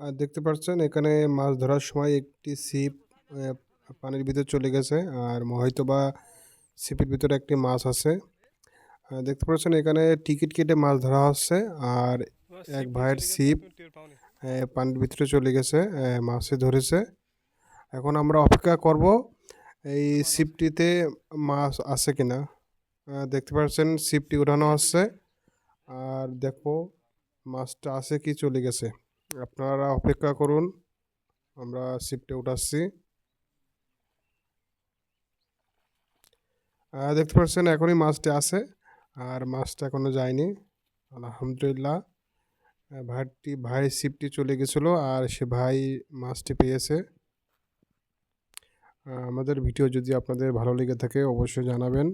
আর দেখতে পাচ্ছেন এখানে মাছ ধরার সময় একটি ছিপ পানির ভিতর চলে গেছে আর হয়তো বা ছিপের ভিতরে একটি মাছ আছে। দেখতে পাচ্ছেন এখানে টিকিট কেটে মাছ ধরা হচ্ছে আর এক ভাইয়ের। আহ, পানির ভিতরে চলে গেছে মাছে ধরেছে। এখন আমরা অপেক্ষা করব এই ছিপটিতে মাছ আছে কিনা। দেখতে পাচ্ছেন ছিপটি উঠানো হচ্ছে আর দেখো মাছটা আছে কি চলে গেছে? আপনারা অপেক্ষা করুন, আমরা ছিপটা উঠাচ্ছি। দেখতে পাচ্ছেন এখনই মাছটি আছে, আর মাছটা এখনও যায়নি। আলহামদুলিল্লাহ। ভাইটি, ভাই ছিপটি চলে গেছিল, আর সে ভাই মাছটি পেয়েছে। আমাদের ভিডিও যদি আপনাদের ভালো লেগে থাকে, অবশ্যই জানাবেন।